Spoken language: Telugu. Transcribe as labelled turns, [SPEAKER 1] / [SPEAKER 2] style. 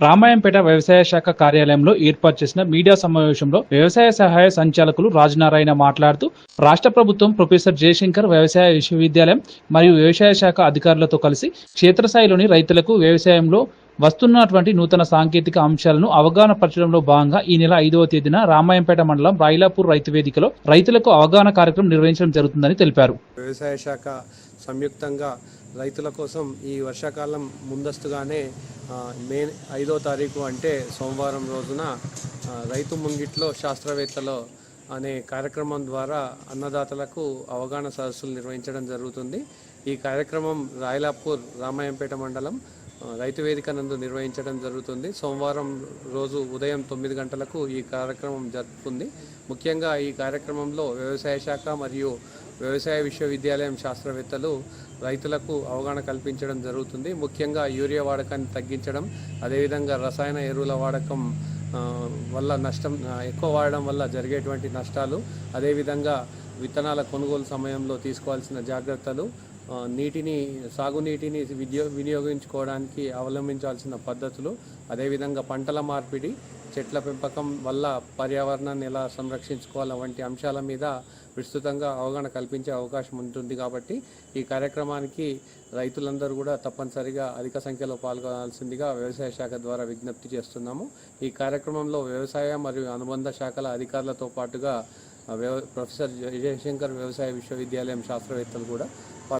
[SPEAKER 1] రామాయంపేట వ్యవసాయ శాఖ కార్యాలయంలో ఏర్పాటు చేసిన మీడియా సమావేశంలో వ్యవసాయ సహాయ సంచాలకులు రాజనారాయణ మాట్లాడుతూ రాష్ట్ర ప్రభుత్వం ప్రొఫెసర్ జయశంకర్ వ్యవసాయ విశ్వవిద్యాలయం మరియు వ్యవసాయ శాఖ అధికారులతో కలిసి క్షేత్రస్థాయిలోని రైతులకు వ్యవసాయంలో వస్తున్నటువంటి నూతన సాంకేతిక అంశాలను అవగాహన పరచడంలో భాగంగా ఈ నెల ఐదవ తేదీన రామాయంపేట మండలం రాయిలాపూర్ రైతు వేదికలో రైతులకు అవగాహన కార్యక్రమం నిర్వహించడం జరుగుతుందని తెలిపారు.
[SPEAKER 2] వ్యవసాయ శాఖ సంయుక్తంగా రైతుల కోసం ఈ వర్షాకాలం ముందస్తుగానే మే ఐదో తారీఖు అంటే సోమవారం రోజున రైతు ముంగిట్లో శాస్త్రవేత్తలో అనే కార్యక్రమం ద్వారా అన్నదాతలకు అవగాహన సదస్సులు నిర్వహించడం జరుగుతుంది. ఈ కార్యక్రమం రాయలాపూర్ రామాయంపేట మండలం రైతు వేదిక నందు నిర్వహించడం జరుగుతుంది. సోమవారం రోజు ఉదయం తొమ్మిది గంటలకు ఈ కార్యక్రమం జరుపుకుంది. ముఖ్యంగా ఈ కార్యక్రమంలో వ్యవసాయ శాఖ మరియు వ్యవసాయ విశ్వవిద్యాలయం శాస్త్రవేత్తలు రైతులకు అవగాహన కల్పించడం జరుగుతుంది. ముఖ్యంగా యూరియా వాడకాన్ని తగ్గించడం అదేవిధంగా రసాయన ఎరువుల వాడకం వల్ల నష్టం ఎక్కువ వాడడం వల్ల జరిగేటువంటి నష్టాలు అదేవిధంగా విత్తనాల కొనుగోలు సమయంలో తీసుకోవాల్సిన జాగ్రత్తలు నీటిని సాగునీటిని వినియో వినియోగించుకోవడానికి అవలంబించాల్సిన పద్ధతులు అదేవిధంగా పంటల మార్పిడి చెట్ల పెంపకం వల్ల పర్యావరణాన్ని ఎలా సంరక్షించుకోవాల వంటి అంశాల మీద విస్తృతంగా అవగాహన కల్పించే అవకాశం ఉంటుంది కాబట్టి ఈ కార్యక్రమానికి రైతులందరూ కూడా తప్పనిసరిగా అధిక సంఖ్యలో పాల్గొనాల్సిందిగా వ్యవసాయ శాఖ ద్వారా విజ్ఞప్తి చేస్తున్నాము. ఈ కార్యక్రమంలో వ్యవసాయ మరియు అనుబంధ శాఖల అధికారులతో పాటుగా వ్యవ ప్రొఫెసర్ జయశంకర్ వ్యవసాయ విశ్వవిద్యాలయం శాస్త్రవేత్తలు కూడా